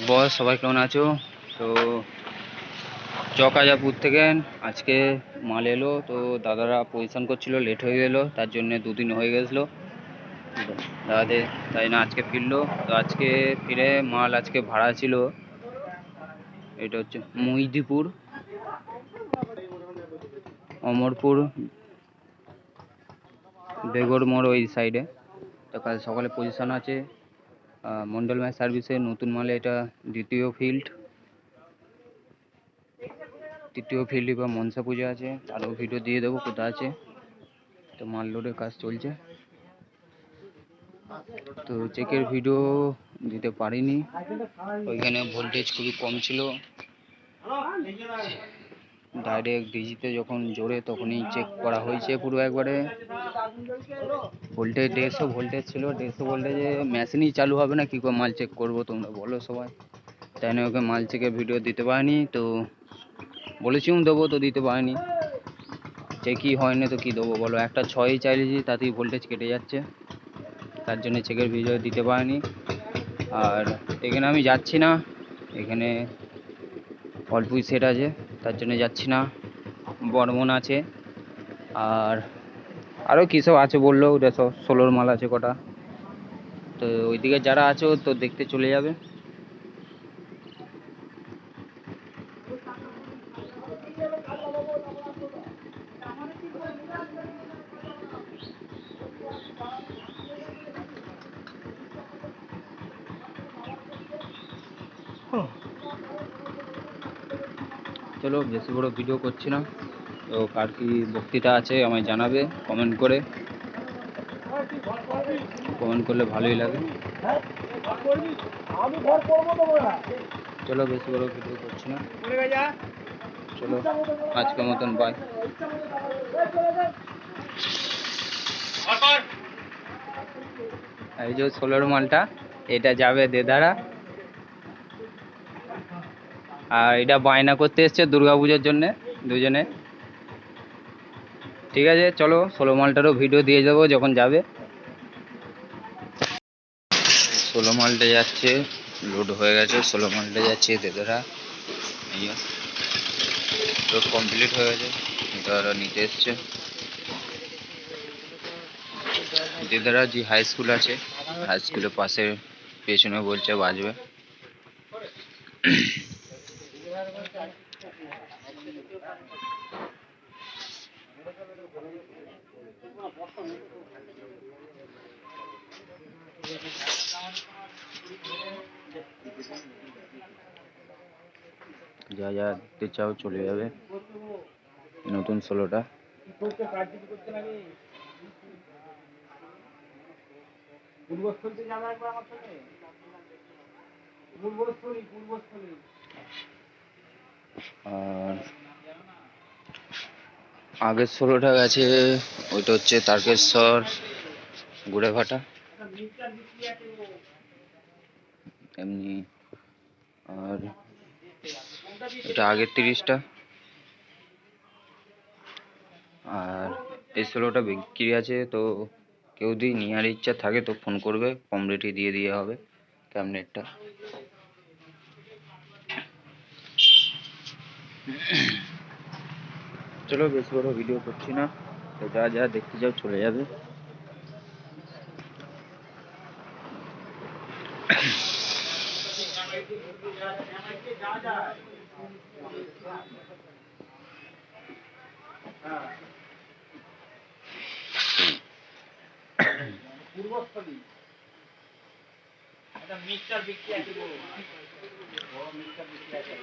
বস, সবাই কেমন আছো? তো চকাজাপুর থেকে আজকে মাল এলো, তো দাদারা পজিশন করছিল লেট হয়ে গেলো, তার জন্য দুদিন হয়ে গেছিল। দাদাদের, তাই না, আজকে ফিরলো। তো আজকে ফিরে মাল আজকে ভাড়া ছিল, এটা হচ্ছে মহিদিপুর, অমরপুর বেগর মোড় ওই সাইডে তো কাল সকালে পজিশন আছে। মন্ডল ম্যাচ সার্ভিসে নতুন মালে এটা দ্বিতীয় ফিল্ড তৃতীয় ফিল্ড বা মনসা পূজা আছে আরও ভিডিও দিয়ে দেবো কোথায় আছে। তো মাল লোডের কাজ চলছে। তো চেকের ভিডিও দিতে পারিনি। ওইখানে ভোল্টেজ খুবই কম ছিল। ডাইরেক্ট ডিজিতে যখন জোরে তখনই চেক করা হয়েছে পুরো একবারে। ভোল্টেজ দেড়শো ভোল্টেজ ছিল দেড়শো ভোল্টেজে মেশিনই চালু হবে না, কী করে মাল চেক করব তোমরা বলো সবাই। তাই না ওকে মাল চেকের ভিডিও দিতে পারিনি, তো বলেছিলাম দেবো, তো দিতে পারিনি। চেকই না তো কী দেবো বলো, একটা ছয়ই চাইলেছি, তাতেই ভোল্টেজ কেটে যাচ্ছে। তার জন্য চেকের ভিডিও দিতে পারিনি। আর এখানে আমি যাচ্ছি না, এখানে অল্পই সেট আছে, তার জন্য যাচ্ছি না, বর্মন আছে। আর আরও কী সব আছে বলল ওটা সব ষোলোর মাল আছে কটা। তো ওইদিকে যারা আছো তো দেখতে চলে যাবে। চলো বেশি বড় ভিডিও করছি না। তো কার কি বক্তৃতা আছে আমায় জানাবে কমেন্ট করে। কমেন্ট করলে ভালোই লাগে। চলো বেশি বড় ভিডিও করছি না। চলো, আজকের মতন বাই এই যে ষোলোর মালটা, এটা যাবে দেদারা। আর এটা বায়না করতে এসছে দুর্গাপুজোর জন্যে, দুজনে। ঠিক আছে, চলো ষোলো মালটারও ভিডিও দিয়ে দেবো যখন যাবে। ষোলো মালটা যাচ্ছে লোড হয়ে গেছে ষোলো মালটা যাচ্ছে দেদারা লোড কমপ্লিট হয়ে গেছে দেদারা নিতে এসছে। দেদারা যে হাই স্কুল আছে হাই স্কুলের পাশে, পেছনে বলছে, বাজবে। যা যা দেখতে চাও চলে যাবে। নতুন পূর্বস্থলী আর আগের ষোলোটা গেছে, ওইটা হচ্ছে তারকেশ্বর গুড়েভাটা। এমনি আর এটা আগের তিরিশটা। আর এই ষোলোটা বিক্রি আছে, তো কেউ যদি নেওয়ার ইচ্ছা থাকে তো ফোন করবে, কম রেটে দিয়ে দিয়ে হবে ক্যামনেটটা চলো বেশ বড় ভিডিও করছি না, তো যা যা দেখতে যাও চলে যাবে। পূর্বস্থলী একটা মিক্সচার বিক্রি আছে বড় মিক্সচার বিক্রি আছে